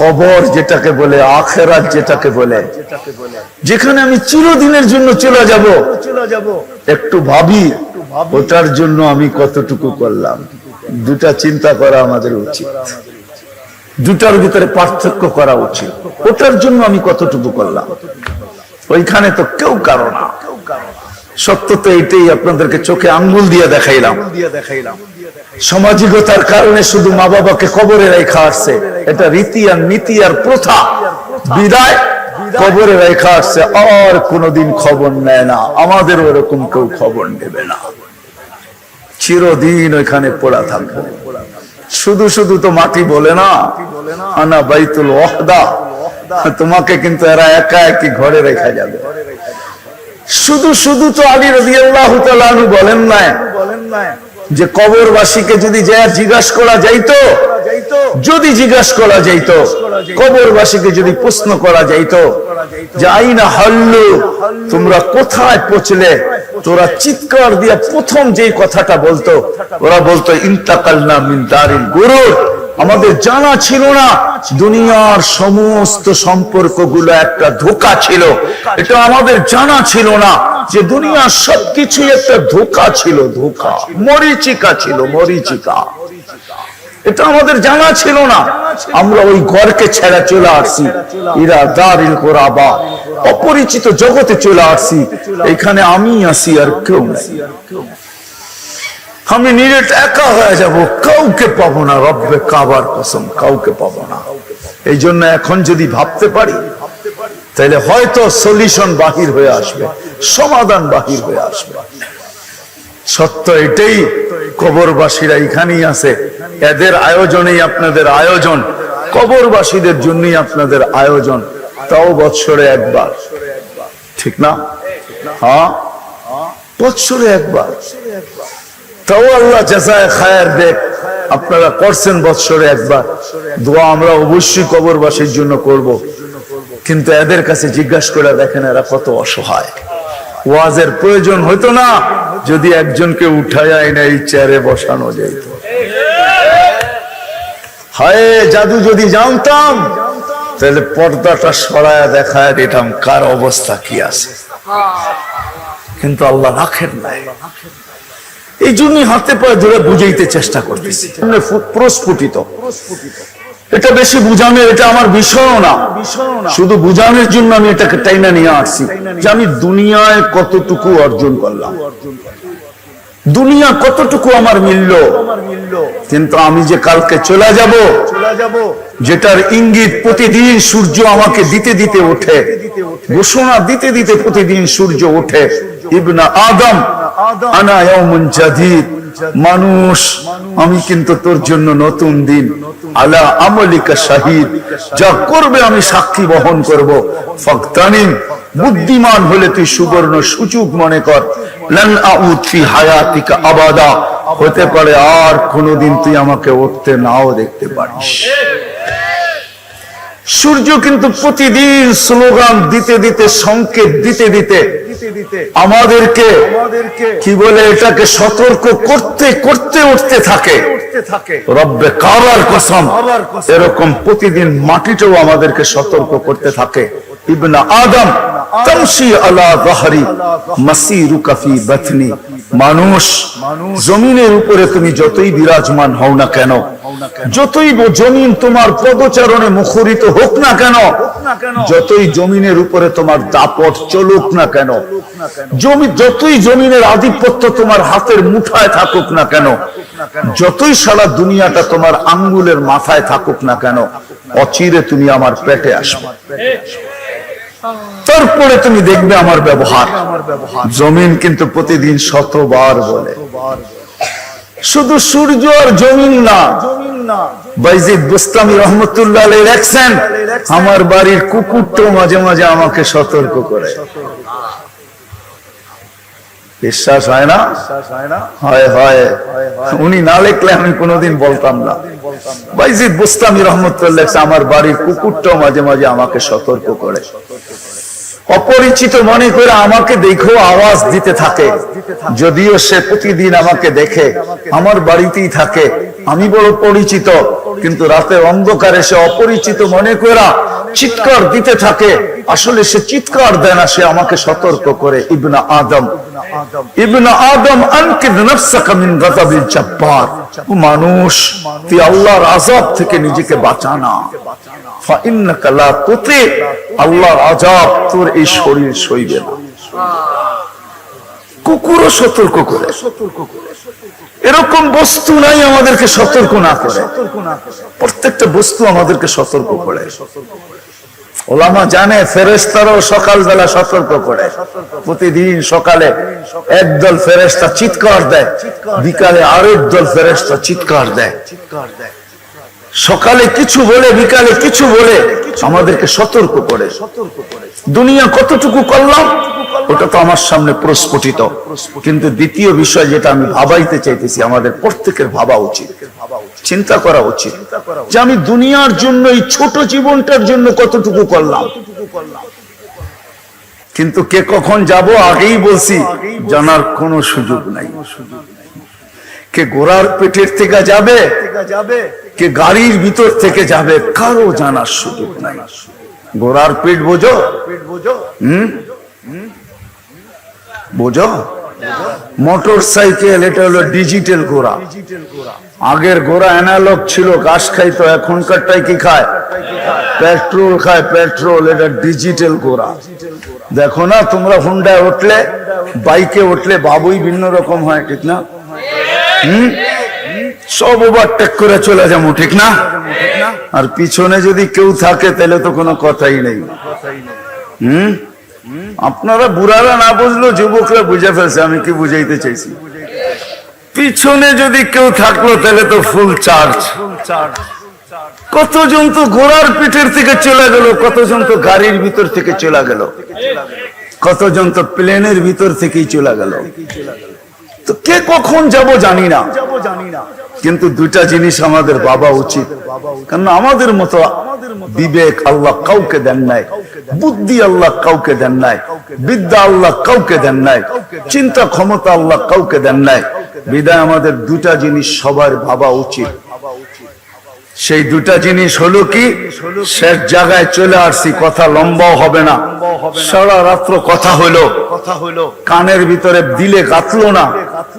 কবর যেটাকে বলে, আখেরাত যেটাকে বলে। যেখানে আমি চিরদিনের জন্য চলে যাব। একটু ভাবি, ওটার জন্য আমি কতটুকু করলাম। দুটা চিন্তা করা আমাদের উচিত। দুটার ভিতরে পার্থক্য করা উচিত। ওটার জন্য আমি কতটুকু করলাম। ওইখানে তো কেউ কারও না। সত্য তো এটাই আপনাদেরকে চোখে আঙ্গুল দিয়ে দেখাইলাম। সামাজিকতার কারণে শুধু মা বাবাকে কবরে রেখা আসছে, এটা রীতি আর নীতি আর প্রথা। বিদায় কবরে রেখা আসছে, আর কোনোদিন খবর নেয় না আমাদের ওরকম কেউ খবর নেবে না। চিরদিন ওইখানে পড়া থাকবে। শুধু শুধু তো মাটি বলে না, আনা বাইতুল ওয়াহদা, তোমাকে কিন্তু এরা একা একই ঘরে রেখা যাবে। শুধু শুধু তো আলী রবি আল্লাহ বলেন নাই যে কবরবাসীকে যদি জিজ্ঞাসা করা যাইতো, যদি জিজ্ঞাসা করা যাইত, কবরবাসীকে যদি প্রশ্ন করা যাইত যে আইনা হল্লু, তোমরা কোথায় পচলে তোরা চিৎকার দিয়ে প্রথম যে কথাটা বলতো, ওরা বলতো ইন্তাকাল না মিন দারিল গুরুর। আমাদের জানা ছিল না, দুনিয়ার সমস্ত সম্পর্কগুলো একটা ধোকা ছিল। এটা আমাদের জানা ছিল না যে দুনিয়ার সবকিছুই একটা ধোকা ছিল, ধোকা। মরিচিকা ছিল, মরিচিকা। এটা আমাদের জানা ছিল না। আমরা ওই ঘরকে ছেড়া চলে আসছি। ইরা দারিল কোরাবা। অপরিচিত জগতে চলে আসছি। এখানে আমি আসি আর কেউ আমি নিরেট একা হয়ে যাব। কাউকে পাবো না, রব্বে কাবার কসম, কাউকে পাবো না। এই জন্য এখন যদি ভাবতে পারি তাহলে হয়তো সলিউশন বাহির হয়ে আসবে, সমাধান বাহির হয়ে আসবে। সত্য এটাই, কবরবাসীরা এখানেই আছে। এদের আয়োজনেই আপনাদের আয়োজন, কবরবাসীদের জন্যই আপনাদের আয়োজন। তাও বৎসরে একবার। ঠিক না? হ্যাঁ? বৎসরে একবার। তাও আল্লাহ জাজায় খায়ের দেখ আপনারা করছেন বৎসরে একবার। দোয়া আমরা অবশ্যই কবরবাসীর জন্য করব। কিন্তু এদের কাছে জিজ্ঞাসা করে দেখেন এরা কত অসহায়। ওয়াজের প্রয়োজন হইতো না, যদি একজনকে উঠায় না এই চেয়ারে বসানো যেত হায়, জাদু যদি জানতাম, তাহলে পর্দাটা সরায় দেখায় দিতাম, কার অবস্থা কি আছে। কিন্তু আল্লাহ রাখেন নাই। এই জন্যই হাতে পায়ে ধরে বুঝাইতে চেষ্টা করতেছি। প্রস্ফুটিত। এটা বেশি বুঝানোর, এটা আমার বিষয় না। শুধু বুঝানোর জন্য আমি এটাকে টাইনা নিয়ে আসছি যে আমি দুনিয়ায় কতটুকু অর্জন করলাম। দুনিয়া কতটুকু আমার মিলল? কিন্তু আমি যে কালকে চলে যাব, যেটার ইঙ্গিত প্রতিদিন সূর্য আমাকে দিতে দিতে ওঠে, ঘোষণা দিতে দিতে প্রতিদিন সূর্য ওঠে। ইবনা আদম মানুষ, আমি কিন্তু তোর জন্য নতুন দিন। আলা আমলিকা শাহিদ। যা করবে আমি সাক্ষী বহন করব। ফাকতানিম, বুদ্ধিমান হলে তুই সুবর্ণ সুযোগ মনে কর। লান আবাদা। হতে পারে আর তুই আমাকে উঠতে নাও দেখতে পারিস। সূর্য কিন্তু প্রতিদিন স্লোগান দিতে দিতে, সংকেত দিতে দিতে আমাদেরকে কি বলে এটাকে সতর্ক করতে করতে উঠতে থাকে। রব্বে কসম, এরকম প্রতিদিন মাটিটাও আমাদেরকে সতর্ক করতে থাকে। ইবনা আদম, তামশি আলা যাহরি, মাসিরুকা ফি বাতনি। মানুষ, জমিনের উপরে তুমি যতই বিরাজমান হও না কেন, যতই জমিন তোমার পদচারণে মুখরিত হোক না কেন, যতই জমিনের উপরে তোমার দাপট চলুক না কেন, জমি যতই জমিনের আধিপত্য তোমার হাতের মুঠায় থাকুক না কেন, যতই সারা দুনিয়াটা তোমার আঙ্গুলের মাথায় থাকুক না কেন, অচিরে তুমি আমার পেটে আসবে। তারপরে তুমি দেখবে আমার ব্যবহার। জমিন কিন্তু প্রতিদিন শতবার বলে। শুধু সূর্য আর জমিন না, বাইজিদ বুস্তামি রহমতুল্লাহ রাখছেন আমার বাড়ির কুকুরটাও মাঝে মাঝে আমাকে সতর্ক করে। বিশ্বাস হয় না? হয় হয়। উনি না লিখলে আমি কোনোদিন বলতাম না। বাইজিদ বুস্তামি রহমতুল্লাহ আমার বাড়ির কুকুরটাও মাঝে মাঝে আমাকে সতর্ক করে। অপরিচিত মনে করে আমাকে দেখো আওয়াজ দিতে থাকে। যদিও সে প্রতিদিন আমাকে দেখে, আমার বাড়িতেই থাকে। আমি বড় পরিচিত, কিন্তু রাতে অন্ধকারে সে অপরিচিত মনে করা চিৎকার দিতে থাকে। আসলে সে চিৎকার দেয় না, সে আমাকে সতর্ক করে। ইবনা আদম ইবনা আদম মিন মানুষ, তুই আল্লাহর থেকে নিজেকে বাঁচানা কুকুরও সতর্ক করে। এরকম বস্তু নাই আমাদেরকে সতর্ক না করে। প্রত্যেকটা বস্তু আমাদেরকে সতর্ক করে। ওলামা জানে ফেরেস্তারও সকালবেলা সতর্ক করে। প্রতিদিন সকালে একদল ফেরেস্তা চিৎকার দেয়, বিকালে আরেক দল ফেরেস্তা চিৎকার দেয়। সকালে কিছু বলে, বিকালে কিছু বলে আমাদেরকে সতর্ক করে। দুনিয়া কতটুকু করলাম, ওটা তো আমার সামনে প্রস্ফুটিত। কিন্তু দ্বিতীয় বিষয় যেটা আমি ভাবাইতে চাইতেছি, আমাদের প্রত্যেকের ভাবা উচিত। চিন্তা করা উচিত যে আমি দুনিয়ার জন্য, এই ছোট জীবনটার জন্য কতটুকু করলাম। কিন্তু কে কখন যাব আগেই বলছি, জানার কোনো সুযোগ নাই। কে গোড়ার পেটের থেকে যাবে, কে গাড়ির ভিতর থেকে যাবে, কারও জানার সুযোগ নাই। গোড়ার পেট বোঝো। হম? বোঝো? মোটর সাইকেল এটা হলো ডিজিটাল গোড়া আগের গোড়া অ্যানালগ ছিল, ঘাস খাইতো, এখনকারটাই কি খায়? পেট্রোল খায়, পেট্রোল, এটা ডিজিটাল গোড়া দেখো না, তোমরা হুন্ডায় উঠলে, বাইকে উঠলে বাবুই ভিন্ন রকম হয়, ঠিক না? হম? সব ওভারটেক করে চলে যাব, ঠিক না? আর পিছনে যদি কেউ থাকে, তাহলে তো কোনো কথাই নেই। হম? আপনারা বুড়ারা না বুঝলো, যুবকরা বুঝে ফেলছে, আমি কি বুঝাইতে চাইছি? পিছনে যদি কেউ থাকল, তাহলে তো ফুল চার্জ কতজন তো ঘোড়ার পিঠের থেকে চলে গেল, কতজন তো গাড়ির ভিতর থেকে চলে গেল, কতজন তো প্লেনের ভিতর থেকেই চলে গেল। তো কে কখন যাব জানি না। কিন্তু দুটা জিনিস আমাদের বাবা উচিত। কারণ আমাদের মতো বিবেক আল্লাহ কাউকে দেন নাই। বুদ্ধি আল্লাহ কাউকে দেন নাই। বিদ্যা আল্লাহ কাউকে দেন নাই। চিন্তা ক্ষমতা আল্লাহ কাউকে দেন নাই। বিদায় আমাদের দুটা জিনিস সবার ভাবা উচিত। সেই দুটা জিনিস হলো কি? শেষ জায়গায় চলে আসছি, কথা লম্বাও হবে না। সারা রাত্র কথা হলো। কথা হলো কানের ভিতরে দিলে কাতলো না।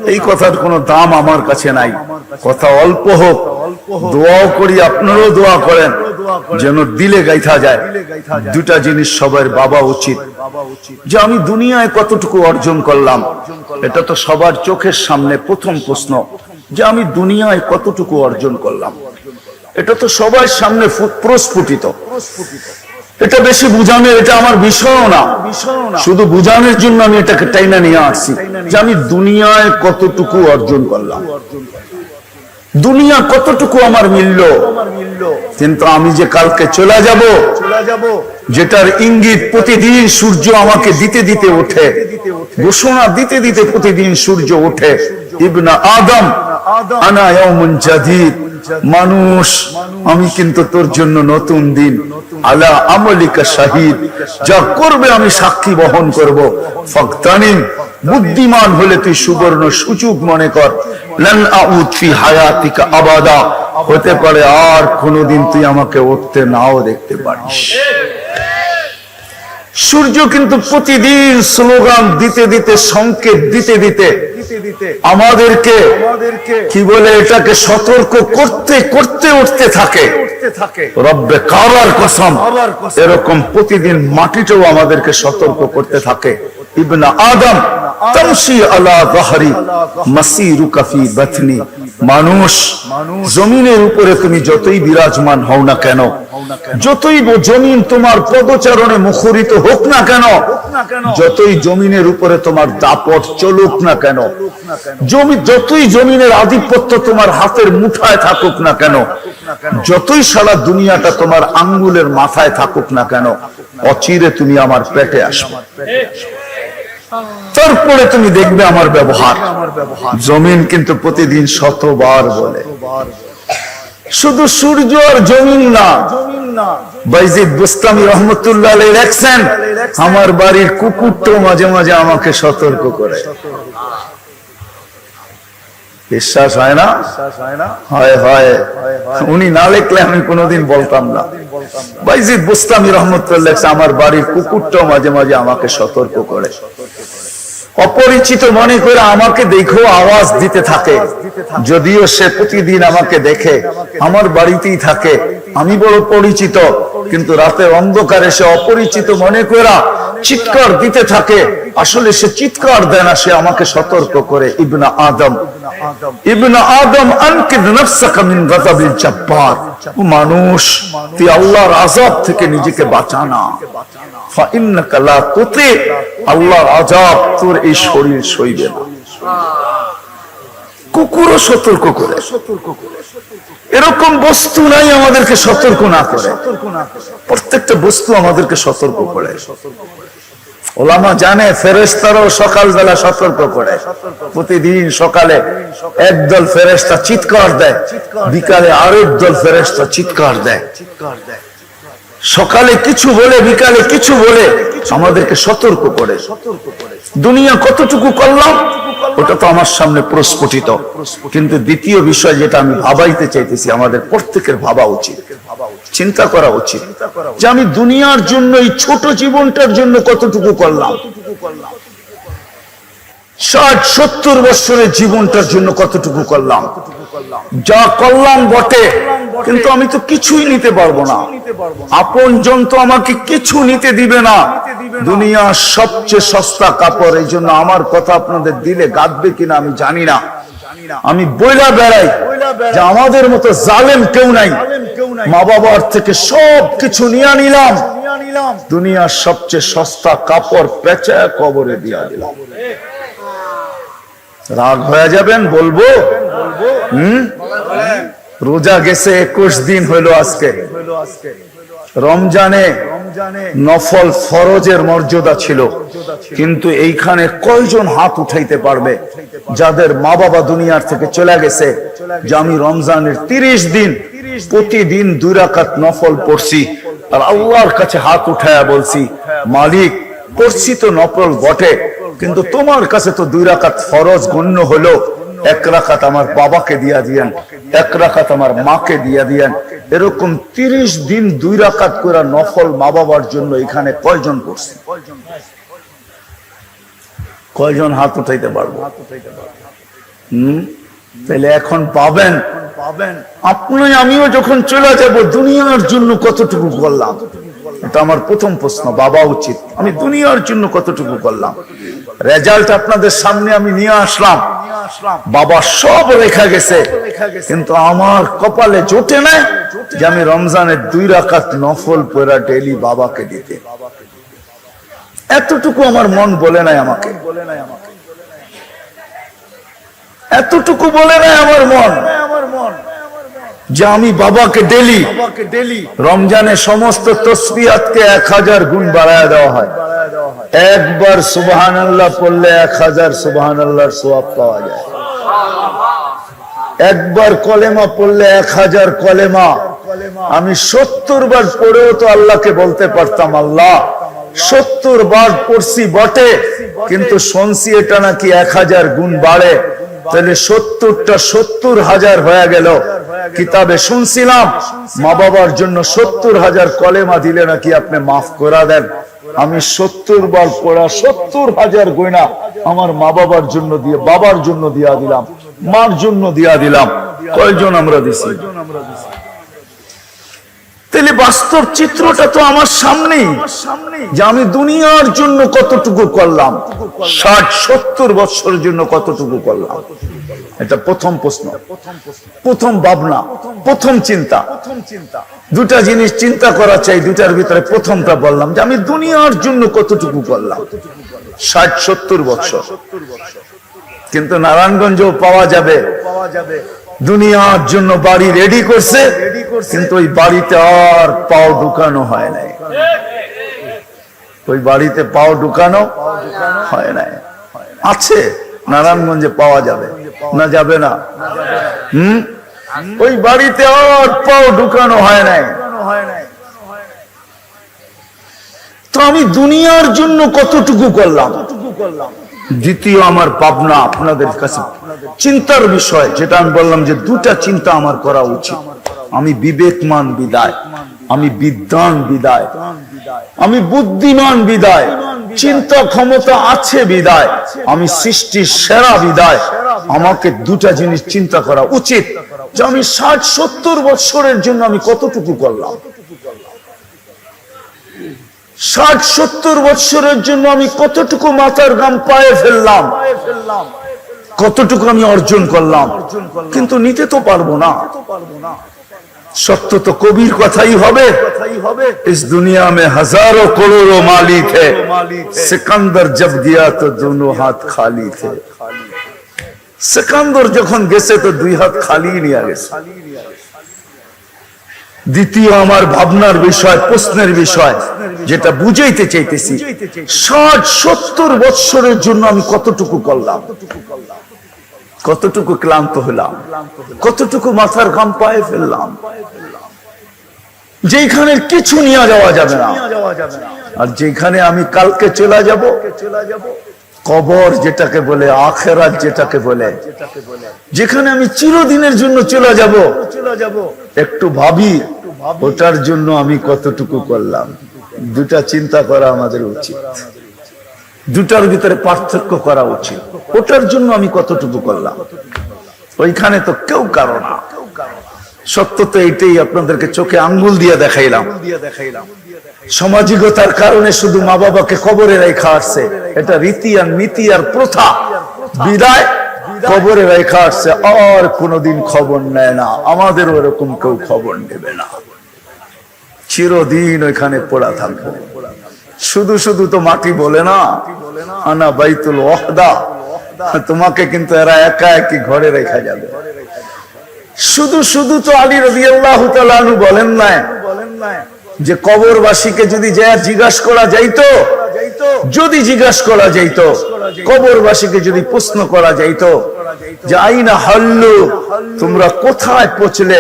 এই কথার কোনো দাম আমার কাছে নাই। কথা অল্প হোক। দোয়াও করি, আপনারাও দোয়া করেন। যেন দিলে গাইথা যায়। দুটা জিনিস সবার বাবা উচিত। যে আমি দুনিয়ায় কতটুকু অর্জন করলাম, এটা তো সবার চোখের সামনে প্রথম প্রশ্ন। যে আমি দুনিয়ায় কতটুকু অর্জন করলাম। এটা তো সবার সামনে প্রস্ফুটিত। এটা বেশি বুঝানোর এটা আমার বিষয়ও না। শুধু বুঝানোর জন্য আমি এটাকে টাইনা নিয়ে আসছি যে আমি দুনিয়ায় কতটুকু অর্জন করলাম। দুনিয়া কতটুকু আমার মিলল। কিন্তু আমি যে কালকে চলে যাব, যেটার ইঙ্গিত প্রতিদিন সূর্য আমাকে দিতে দিতে ওঠে, ঘোষণা দিতে দিতে প্রতিদিন সূর্য ওঠে। ইবনা আদম, আনা জাদীদ। মানুষ, আমি কিন্তু তোর জন্য নতুন দিন। আলা আমলিকা শাহিদ, যা করবে আমি সাক্ষী বহন করব। ফক্তানি, বুদ্ধিমান হলে তুই সুবর্ণ সুযোগ মনে কর। আবাদা, হতে পারে আর কোনোদিন তুই আমাকে উঠতে নাও দেখতে পারিস। সূর্য কিন্তু প্রতিদিন স্লোগান দিতে দিতে সংকেত দিতে দিতে আমাদেরকে কি বলে এটাকে সতর্ক করতে করতে উঠতে থাকে। রব্বে কারার কসম। এরকম প্রতিদিন মাটিটাও আমাদেরকে সতর্ক করতে থাকে। ইবনা আদম তমসি আলা যাহরি মাসিরুকা ফি বাতনি। মানুষ, জমিনের উপরে তুমি যতই বিরাজমান হও না কেন, যতই জমিন তোমার পদচারণে মুখরিত হোক না কেন, যতই জমিনের উপরে তোমার দাপট চলুক না কেন, জমি যতই জমিনের আধিপত্য তোমার হাতের মুঠায় থাকুক না কেন, যতই সারা দুনিয়াটা তোমার আঙ্গুলের মাথায় থাকুক না কেন, অচিরে তুমি আমার পেটে আসবে। তারপরে তুমি দেখবে আমার ব্যবহার। জমিন কিন্তু প্রতিদিন শতবার বলে। শুধু সূর্য আর জমিন না। বাইজিদ বুস্তামি রহমতুল্লাহ দেখছেন আমার বাড়ির কুকুরটাও মাঝে মাঝে আমাকে সতর্ক করে। বিশ্বাস হয় না? হয় হয় উনি না লিখলে আমি কোনোদিন বলতাম না। বাইজিদ বুস্তামি রহমতুল্লাহ আমার বাড়ির কুকুরটাও মাঝে মাঝে আমাকে সতর্ক করে। অপরিচিত মনে করে আমাকে দেখো আওয়াজ দিতে থাকে। যদিও সে প্রতিদিন আমাকে দেখে। আমার বাড়িতেই থাকে। আমি বড় পরিচিত, কিন্তু রাতে অন্ধকারে সে অপরিচিত মনে করা চিৎকার দিতে থাকে। আসলে সে চিৎকার দেয় না, সে আমাকে সতর্ক করে। ইবনা আদম ইবনা আদম, আনকিদ মিন মানুষ আল্লাহর আযাব থেকে নিজেকে তোর এই শরীর সইবে না। কুকুরও সতর্ক করে। এরকম বস্তু নাই আমাদেরকে সতর্ক না করে। প্রত্যেকটা বস্তু আমাদেরকে সতর্ক করে। ওলামা জানে ফেরেস্তারাও সকালবেলা সতর্ক করে। প্রতিদিন সকালে একদল ফেরেস্তা চিৎকার দেয়, বিকালে আরেক দল ফেরেস্তা চিৎকার দেয়। সকালে কিছু বলে, বিকালে কিছু বলে আমাদেরকে সতর্ক করে। দুনিয়া কতটুকু করলাম? ওটা তো আমার সামনে প্রস্ফুটিত। কিন্তু দ্বিতীয় বিষয় যেটা আমি ভাবাইতে চাইতেছি, আমাদের প্রত্যেকের ভাবা উচিত, চিন্তা করা উচিত যে আমি দুনিয়ার জন্য, এই ছোট জীবনটার জন্য কতটুকু করলাম? ষাট, সত্তর বছরের জীবনটার জন্য কতটুকু করলাম? যা করলাম বটে কিন্তু আমি তো কিছুই নিতে পারব না। আপন জন তো আমাকে কিছু নিতে দিবে না। দুনিয়ার সবচেয়ে সস্তা কাপড় এই জন্য আমার কথা আপনাদের দিলে গাঁদবে কিনা আমি জানি না। আমি বইলা বেড়াই যে আমাদের মতো জালেম কেউ নাই। মা বাবার থেকে সব কিছু নিয়ে নিলাম। দুনিয়ার সবচেয়ে সস্তা কাপড় পেঁচা কবরে দিয়া দিলাম। রাগ হয়ে যাবেন বলব। রোজা গেছে একুশ দিন হইল আজকে। রমজানে নফল ফরজের মর্যাদা ছিল। কিন্তু এইখানে কয়জন হাত উঠাইতে পারবে? যাদের মা বাবা দুনিয়ার থেকে চলে গেছে, যে আমি রমজানের তিরিশ দিন প্রতিদিন দুই রাকাত নফল পড়ছি, আর আল্লাহর কাছে হাত উঠায়া বলছি, মালিক, পড়ছি তো নফল বটে, কিন্তু তোমার কাছে তো দুই রাকাত ফরজ গণ্য হলো। এক রাখাত আমার বাবাকে দিয়া দিয়েন, এক রাখাত আমার মাকে দিয়া দিয়েন। এরকম তিরিশ দিন দুই রাকাত করে নফল মা বাবার জন্য এখানে কয়জন করছে? কয়জন হাত উঠাইতে পারব? তাহলে এখন পাবেন। পাবেন আপনি আমিও যখন চলে যাব, দুনিয়ার জন্য কতটুকু করলাম এটা আমার প্রথম প্রশ্ন, বাবা উচিত। আমি দুনিয়ার জন্য কতটুকু করলাম রেজাল্ট আপনাদের সামনে আমি নিয়ে আসলাম। বাবা সব রেখা গেছে। কিন্তু আমার কপালে জোটে না যে আমি রমজানের দুই রাকাত নফল পড়া ডেলি বাবাকে দিতে। এতটুকু আমার মন বলে নাই আমাকে। বলে নাই আমাকে এতটুকু বলে নাই আমার মন আমার মন যে আমি বাবাকে ডেলি ডেলি রমজানে সমস্ত তসবিয়াতকে এক হাজার গুণ বাড়ায় দেওয়া হয়। একবার সুবাহান আল্লাহ পড়লে এক হাজার সুবাহান আল্লাহর সোয়াব পাওয়া যায়। একবার কলেমা পড়লে এক হাজার কলেমা। আমি সত্তর বার পড়েও তো আল্লাহকে বলতে পারতাম, আল্লাহ, সত্তর বার পড়ছি বটে, কিন্তু শুনছি এটা নাকি এক হাজার গুণ বাড়ে। তাহলে সত্তরটা সত্তর হাজার হয়ে গেল। কিতাবে শুনছিলাম, মা বাবার জন্য সত্তর হাজার কলেমা দিলে নাকি আপনি মাফ করা দেন। আমি সত্তর বার পড়া, সত্তর হাজার গয়না আমার মা বাবার জন্য দিয়ে, বাবার জন্য দিয়া দিলাম, মার জন্য দিয়া দিলাম। কয়জন আমরা দিছি? বাস্তব চিত্রটা তো আমার সামনেই, যে আমি দুনিয়ার জন্য কতটুকু করলাম, ষাট, সত্তর বছরের জন্য কতটুকু করলাম। এটা প্রথম প্রশ্ন। প্রথম ভাবনা, প্রথম চিন্তা। দুটা জিনিস চিন্তা করা চাই, দুটার ভিতরে প্রথমটা বললাম যে আমি দুনিয়ার জন্য কতটুকু করলাম ষাট, সত্তর বছর কিন্তু নারায়ণগঞ্জও পাওয়া যাবে। দুনিয়ার জন্য বাড়ি রেডি করছে, কিন্তু ওই বাড়িতে আর পাও ঢুকানো হয় নাই। ওই বাড়িতে পাও ঢুকানো হয় নাই। আছে। নারায়ণগঞ্জে পাওয়া যাবে। না যাবে না? হুম? ওই বাড়িতে আর পাও ঢুকানো হয় নাই। তো আমি দুনিয়ার জন্য কতটুকু করলাম? দ্বিতীয় আমার পাবনা আপনাদের কাছে। চিন্তার বিষয়, যেটা আমি বললাম যে দুটা চিন্তা আমার করা উচিত। আমি বিবেকমান বিদায়, আমি বিদ্যান বিদায়, আমি বুদ্ধিমান বিদায় চিন্তা ক্ষমতা আছে বিদায়। আমি সৃষ্টির সেরা বিদায়। আমাকে দুটা জিনিস চিন্তা করা উচিত যে আমি ষাট, সত্তর বৎসরের জন্য আমি কতটুকু করলাম? ষাট, সত্তর বৎসরের জন্য আমি কতটুকু মাথার গাম পায়ে ফেললাম? কতটুকু আমি অর্জন করলাম? কিন্তু নিতে তো পারব না। সত্য তো কবির কথাই হবে इस दुनिया में हजारों करोड़ों माली थे सिकंदर जब गया तो दोनों हाथ खाली थे সিকান্দর যখন গেছে তো দুই হাত খালি নিয়ে গেছে দ্বিতীয় আমার ভাবনার বিষয় প্রশ্নের বিষয় যেটা বুঝাইতে চাইতেছি ষাট সত্তর বৎসরের জন্য আমি কতটুকু করলাম কতটুকু ক্লান্ত হলাম, কতটুকু মাথার ঘাম পায়ে ফেললাম। যেখানে কিছু নিয়ে যাওয়া যাবে না, আর যেখানে আমি কালকে চলে যাব, কবর যেটাকে বলে, আখেরাত যেটাকে বলে, যেখানে আমি চিরদিনের জন্য চলে যাব, একটু ভাবি, ওটার জন্য আমি কতটুকু করলাম। দুটা চিন্তা করা আমাদের উচিত। দুটার ভিতরে পার্থক্য করা উচিত। ওটার জন্য আমি কতটুকু করলাম? ওইখানে তো কেউ কারও না। সত্য তো এইটাই আপনাদেরকে চোখে আঙ্গুল দিয়ে দেখাইলাম। সামাজিকতার কারণে শুধু মা বাবাকে কবরে রেখা আসছে। এটা রীতি আর নীতি আর প্রথা। বিদায় কবরে রেখা আসছে। আর কোনোদিন খবর নেয় না। আমাদের ওরকম কেউ খবর নেবে না। চিরদিন ওইখানে পড়া থাকবে। শুধু শুধু তো মাটি বলে না। আনা বাইতুল ওহদা তোমাকে কিন্তু এরা একা একই ঘরে রেখা যাবে। শুধু শুধু তো আলী রবি আল্লাহ বলেন না যে কবরবাসীকে যদি জিজ্ঞাসা করা যাইতো যদি জিজ্ঞাসা করা যাইতো, কবরবাসীকে যদি প্রশ্ন করা যাইতো যে আইনা হাল্লু, তোমরা কোথায় পৌঁছলে?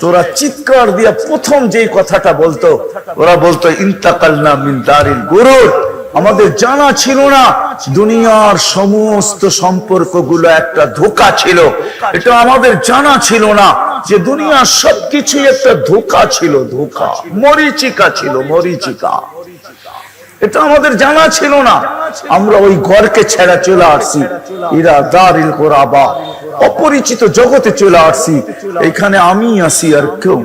তোরা চিৎকার দিয়া প্রথম যে কথাটা বলতো, ওরা বলতো, ইন্তাকালনা মিন দারিল গুরুর আমাদের জানা ছিল না, দুনিয়ার সমস্ত সম্পর্কগুলো একটা ধোকা ছিল। এটা আমাদের জানা ছিল না যে দুনিয়ার সবকিছুই একটা ধোকা ছিল, ধোকা। মরিচিকা ছিল, মরিচিকা। এটা আমাদের জানা ছিল না। আমরা ওই ঘরকে ছেড়া চলে আসছি। ইরা দারিল কোরাবা। অপরিচিত জগতে চলে আসছি। এখানে আমি আসি আর কেউ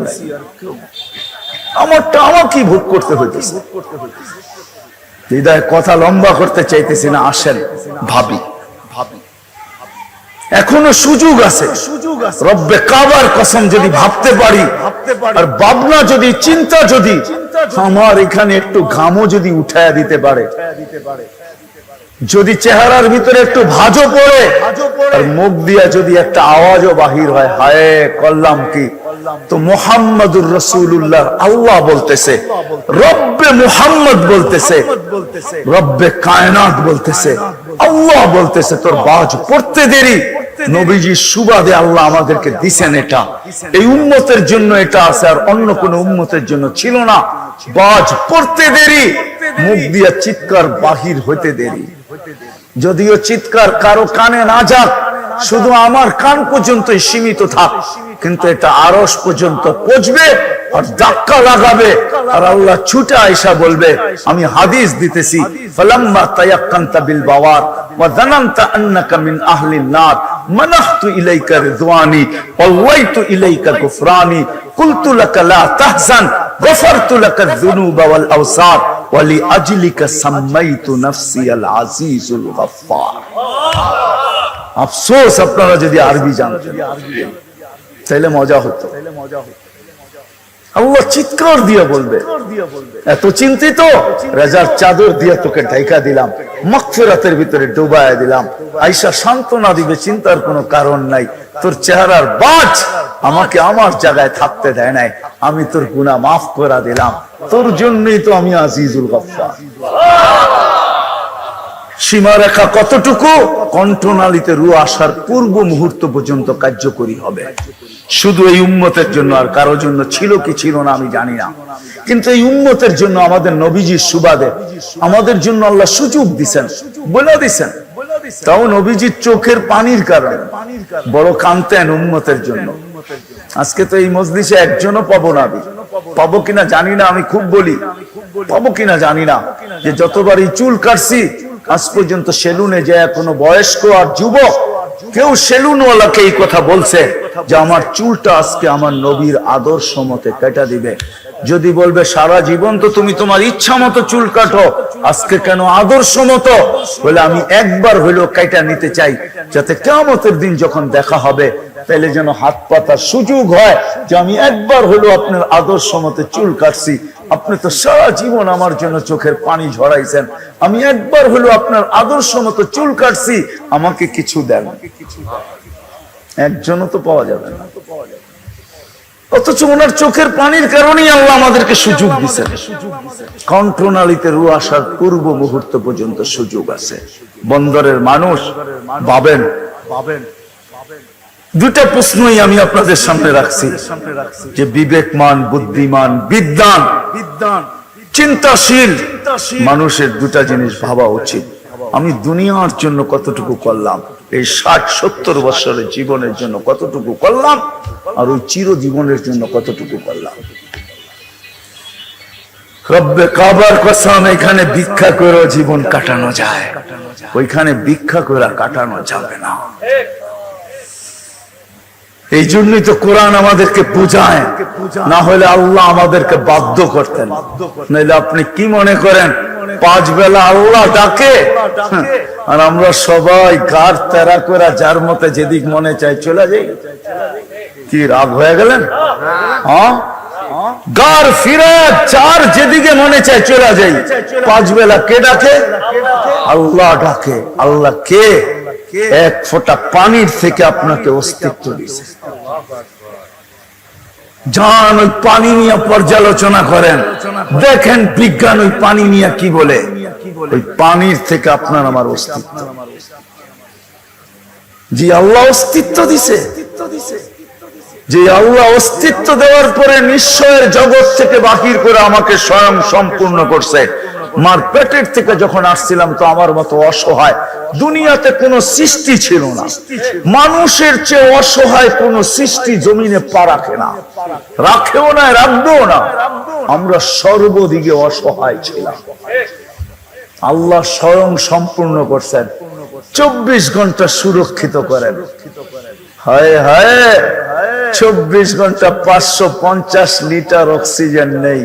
আমারটা আমাকেই ভোগ করতে হইতেছে। হৃদয় কথা লম্বা করতে চাইতেছি না, আসেন, ভাবি। এখনও সুযোগ আছে। রব্বে কাবার কসম যদি ভাবতে পারি আর ভাবনা যদি চিন্তা যদি আমার এখানে একটু ঘামও যদি উঠায় দিতে পারে। যদি চেহারার ভিতরে একটু ভাজও পড়ে আর মুখ দিয়া যদি একটা আওয়াজও বাহির হয় হায় করলাম কি? তো মোহাম্মদুর রসুল্লাহ আল্লাহ বলতেছে রব্বে মুহাম্মদ বলতেছে রব্বে কায়নাত বলতেছে। আল্লাহ বলতেছে, তোর বাজ পড়তে দেরি। নবীজির সুবাদে আল্লাহ আমাদেরকে দিছেন এটা। এই উম্মতের জন্য এটা আছে আর অন্য কোন উম্মতের জন্য ছিল না। বাজ পড়তে দেরি, মুখ দিয়া চিৎকার বাহির হইতে দেরি। যদিও চিৎকার কারও কানে না যাক, শুধু আমার কান পর্যন্তই সীমিত থাক, কিন্তু এটা আরস পর্যন্ত পচবে আর ধাক্কা লাগাবে। আর আল্লাহ ছুটে আয়সা বলবে, আমি হাদিস দিতেছি, ফলাম্মা তায়াক্কান্তা বিল বাওয়াত, ওয়া জানান্তা আন্নাকা মিন আহলিন নার, মানাহতু ইলাইকা রিদওয়ানি, ওয়াল্লাইতু ইলাইকা গুফরানি কুলতু লাকা লা তাহজান, গফারতু লাকা যুনুবা ওয়াল আওসার ওয়ালি আজলিকা সাম্মাইতু নাফসি আল আজিজুল গফফার। আফসোস আপনারা যদি আরবি জানতেন। তাহলে মজা হতো তাহলে মজা হতো। আল্লাহ চিৎকার দিয়ে বলবে। এত চিন্তিত? রাজার চাদর দিয়ে তোকে ঢাইকা দিলাম মকফেরাতের ভিতরে ডুবায় দিলাম। আইসা সান্ত্বনা দিবে চিন্তার কোনো কারণ নাই। তোর চেহারার বাজ আমাকে আমার জায়গায় থাকতে দেয় নাই। আমি তোর গুণা মাফ করা দিলাম। তোর জন্যই তো আমি আজিজুল গফার সীমারেখা কতটুকু? কণ্ঠনালীতে রু আসার পূর্ব মুহূর্ত পর্যন্ত কার্যকরী হবে। শুধু এই উম্মতের জন্য আর কারও জন্য ছিল কি ছিল না আমি জানি না। কিন্তু এই উম্মতের জন্য আমাদের নবীজির সুবাদে, আমাদের জন্য আল্লাহ সুযোগ দিছেন, বলে দিছেন। তাও নবীজির চোখের পানির কারণে বড় কান্তেন উন্মতের জন্য। আজকে তো এই মজলিসে একজনও পাবো না আমি। পাবো কিনা জানি না, আমি খুব বলি। পাবো কিনা জানি না। যে যতবার এই চুল কাটছি আজ পর্যন্ত সেলুনে যে কোনো বয়স্ক আর যুবক, কেউ সেলুনওয়ালাকে এই কথা বলছে যে আমার চুলটা আজকে আমার নবীর আদর্শ মতে কেটা দিবে। যদি বলবে, সারা জীবন তো তুমি তোমার ইচ্ছা মতো চুল কাটো, আজকে কেন আদর্শ মতো? বলে, আমি একবার হইলেও কেটা নিতে চাই, যাতে কেমতের দিন যখন দেখা হবে, তাহলে যেন হাত পাতার সুযোগ হয় যে আমি একবার হলো আপনার আদর্শ মতে চুল কাটছি। আপনি তো সারা জীবন আমার জন্য চোখের পানি ঝরাইছেন। আমি একবার হলো আপনার আদর্শ মতো চুল কাটছি, আমাকে কিছু দেন। একজনও তো পাওয়া যাবে না। অথচ ওনার চোখের পানির কারণেই আল্লাহ আমাদেরকে সুযোগ দিচ্ছেন কণ্ঠনালীতে রু আসার পূর্ব মুহূর্ত পর্যন্ত সুযোগ আছে। বন্দরের মানুষ ভাবেন ভাবেন দুটা প্রশ্নই আমি আপনাদের সামনে রাখছি। যে বিবেকমান বুদ্ধিমান বিদ্যান বিদ্যান চিন্তাশীল মানুষের দুটা জিনিস ভাবা উচিত। আমি দুনিয়ার জন্য কতটুকু করলাম এই ষাট সত্তর বছরের জীবনের জন্য কতটুকু করলাম আর ওই চিরজীবনের জন্য কতটুকু করলাম? রব্বে কাবার কসম এখানে ভিক্ষা করে জীবন কাটানো যায়। ওইখানে ভিক্ষা করে কাটানো যাবে না। এই জন্যই তো কোরআন আমাদেরকে বুঝায়। না হলে আল্লাহ আমাদেরকে বাধ্য করতেন। নাহলে আপনি কি মনে করেন? পাঁচ বেলা আল্লাহ ডাকে। আর আমরা সবাই কার তেরা করে যার মতে যেদিক মনে চাই চলে যাই। কি রাগ হয়ে গেলেন? হ্যাঁ? গার ফিরে চার যেদিকে মনে চায় চলে যাই। পাঁচ বেলা কে ডাকে? আল্লাহ ডাকে। আল্লাহ কে? এক ফোঁটা পানির থেকে আপনাকে অস্তিত্ব দিয়েছে। যান ওই পানি নিয়ে পর্যালোচনা করেন। দেখেন বিজ্ঞান ওই পানি নিয়ে কি বলে। ওই পানির থেকে আপনার আমার অস্তিত্ব। জি আল্লাহ অস্তিত্ব দিছে। যে আল্লাহ অস্তিত্ব দেওয়ার পরে নিশ্চয়ের জগৎ থেকে বাহির করে আমাকে স্বয়ং সম্পূর্ণ করছে। মার পেটের থেকে যখন আসছিলাম তো আমার মতো অসহায়, দুনিয়াতে কোনো সৃষ্টি ছিল না। মানুষের চেয়ে অসহায় কোনো সৃষ্টি জমিনে পা রাখে না। রাখেও না, রাখবেও না। আমরা সর্বদিকে অসহায় ছিলাম। আল্লাহ স্বয়ং সম্পূর্ণ করছেন। চব্বিশ ঘণ্টা সুরক্ষিত করেন। হায় হায়! চব্বিশ ঘণ্টা পাঁচশো পঞ্চাশ লিটার অক্সিজেন নেই।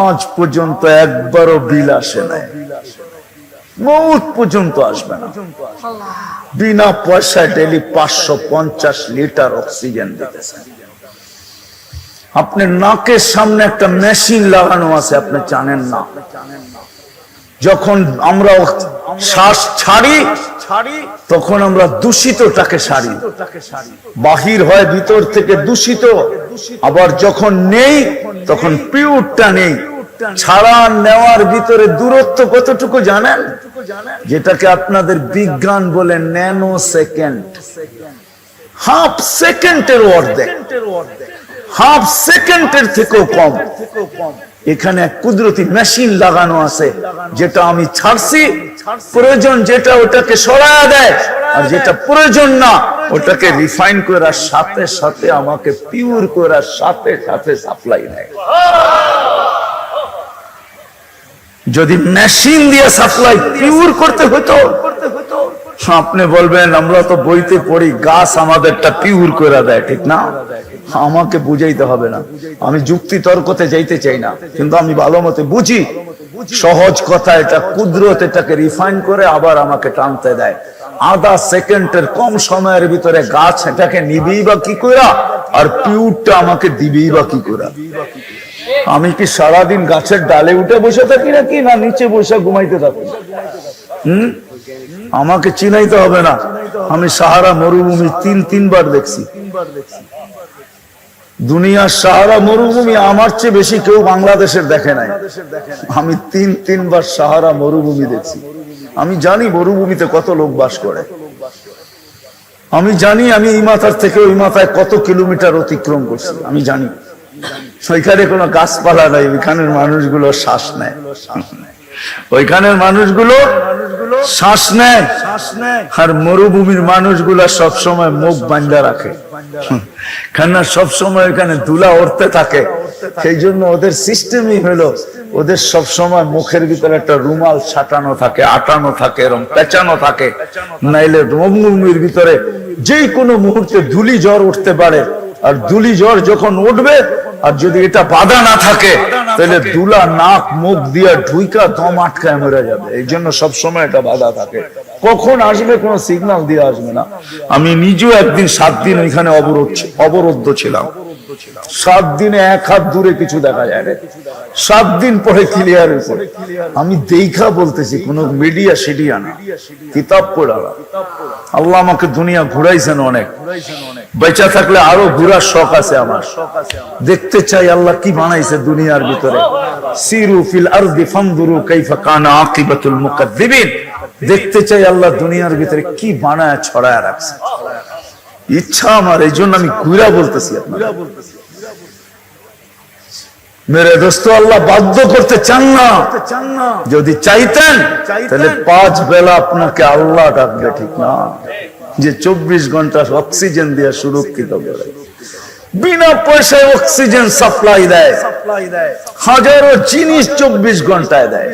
আজ পর্যন্ত একবারও বিল আসে নাই। পর্যন্ত আসবে না। বিনা পয়সায় ডেলি পাঁচশো পঞ্চাশ লিটার অক্সিজেন দিতেছে। আপনার নাকের সামনে একটা মেশিন লাগানো আছে, আপনি জানেন না। যখন আমরা শ্বাস ছাড়ি, তখন আমরা দূষিতটাকে সারি। বাহির হয়, ভিতর থেকে দূষিত। আবার যখন নেই, তখন পিউরটা নেই। ছাড়া নেওয়ার ভিতরে দূরত্ব কতটুকু জানেন? যেটাকে আপনাদের বিজ্ঞান বলে ন্যানো সেকেন্ড হাফ সেকেন্ডের অর্ধেক। হাফ সেকেন্ডের থেকেও কম। এখানে এক কুদরতি মেশিন লাগানো আছে, যেটা আমি ছাড়ছি। প্রয়োজন যেটা ওটাকে সরায়া দেয়, আর যেটা প্রয়োজন না, ওটাকে রিফাইন করার সাথে সাথে আমাকে পিওর করার সাথে সাথে সাপ্লাই দেয় যদি মেশিন দিয়ে সাপ্লাই পিওর করতে হতো আপনি বলবেন, আমরা তো বইতে পড়ি, গাছ আমাদেরটা পিউর করে দেয়, ঠিক না? আমাকে বুঝাইতে হবে না। আমি যুক্তি তর্কতে যাইতে চাই না, কিন্তু আমি ভালো মতে বুঝি। সহজ কথা এটা, কুদরত এটাকে রিফাইন করে আবার আমাকে টানতে দেয়। আধা সেকেন্ডের কম সময়ের ভিতরে গাছ এটাকে নিবি বা কি করা আর পিউরটা আমাকে দিবি বা কি করা আমি কি সারাদিন গাছের ডালে উঠে বসে থাকি নাকি, না নিচে বসে ঘুমাইতে থাকি? হম? আমাকে চিনাইতে হবে না। আমি সাহারা মরুভূমি তিন, তিনবার দেখছি। দুনিয়ার সাহারা মরুভূমি আমার চেয়ে বেশি কেউ বাংলাদেশের দেখে নাই। আমি তিন, তিনবার সাহারা মরুভূমি দেখছি। আমি জানি মরুভূমিতে কত লোক বাস করে। আমি জানি, আমি এই মাথার থেকে ওই মাথায় কত কিলোমিটার অতিক্রম করছি। আমি জানি। ওইখানে কোনো গাছপালা নাই, ওইখানের মানুষগুলো শ্বাস নেয়। ওইখানের মানুষগুলো শ্বাস নেয়। আর মরুভূমির মানুষগুলা সব সময় মুখ বান্ধা রাখে। কেননা সব সময় এখানে ধুলা উঠতে থাকে। সেই জন্য ওদের সিস্টেমই হলো ওদের সব সময় মুখের ভিতরে একটা রুমাল ছাটানো থাকে আটানো থাকে এরকম পেঁচানো থাকে। নাইলে মরুভূমির ভিতরে যে কোনো মুহূর্তে ধুলি জ্বর উঠতে পারে। আর ধুলি জ্বর যখন উঠবে আর যদি এটা বাধা না থাকে তাহলে দুলা নাক মুখ দিয়ে ঢুইকা দম আটকায় মরে যাবে। এই জন্য সবসময় এটা বাধা থাকে। কখন আসবে কোনো সিগন্যাল দিয়ে আসবে না। আমি নিজেও একদিন সাত দিন ওইখানে অবরোধ অবরুদ্ধ ছিলাম। সাত দিনে এক হাত দূরে কিছু দেখা যায় না সাত দিন পরে ক্লিয়ার হয়েছে আমি দেখা বলতেছি কোন মিডিয়া সিডিয়া না। কিতাব পড়া আল্লাহ আমাকে দুনিয়া ঘুরাইছেন অনেক। বেঁচা থাকলে আরও ঘুরার শখ আছে আমার। দেখতে চাই আল্লাহ কি বানাইছে দুনিয়ার ভিতরে। দেখতে চাই আল্লাহ দুনিয়ার ভিতরে কি বানায়, ছড়ায় রাখছে। ইচ্ছা আমার এই জন্য আমি ঘুরা বলতেছি মেরে দোস্ত, আল্লাহ বাধ্য করতে চান না। যদি চাইতেন, তাহলে পাঁচ বেলা আপনাকে আল্লাহ ডাকবে, ঠিক না? যে চব্বিশ ঘণ্টা অক্সিজেন দিয়ে সুরক্ষিত করে। বিনা পয়সায় অক্সিজেন সাপ্লাই দেয়। হাজারো জিনিস চব্বিশ ঘন্টায় দেয়।